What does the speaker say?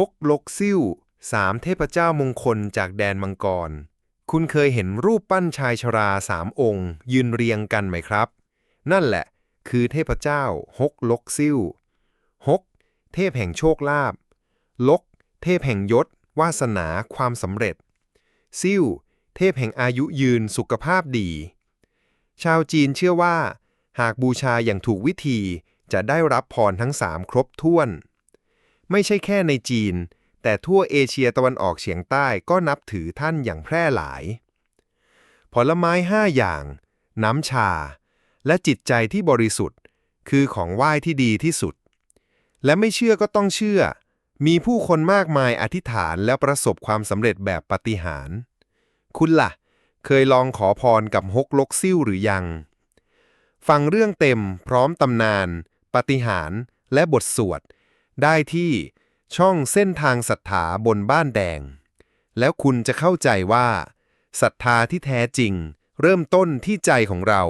พกลกซิ่วสามเทพเจ้ามงคลจากแดนมังกร คุณเคยเห็นรูปปั้นชายชราสามองค์ ยืนเรียงกันไหมครับ นั่นแหละ คือเทพเจ้าฮกลกซิ่วฮกเทพแห่งโชคลาภลก เทพแห่งยศ วาสนาความสำเร็จ ซิ่วเทพแห่งอายุยืนสุขภาพดี ชาวจีนเชื่อว่า หากบูชาอย่างถูกวิธีจะได้รับพรทั้งสามครบถ้วน ไม่ใช่แค่ในจีน แต่ทั่วเอเชียตะวันออกเฉียงใต้ก็นับถือท่านอย่างแพร่หลาย ผลไม้ห้าอย่าง น้ำชา และจิตใจที่บริสุทธิ์ คือของไหว้ที่ดีที่สุด และไม่เชื่อก็ต้องเชื่อ มีผู้คนมากมายอธิษฐานและประสบความสำเร็จแบบปฏิหารคุณล่ะ เคยลองขอพรกับฮกลกซิ่วหรือยัง ฟังเรื่องเต็มพร้อมตำนาน ปฏิหารและบทสวด ได้ที่ช่องเส้นทางศรัทธาบนบ้านแดง แล้วคุณจะเข้าใจว่าศรัทธาที่แท้จริง เริ่มต้นที่ใจของเรา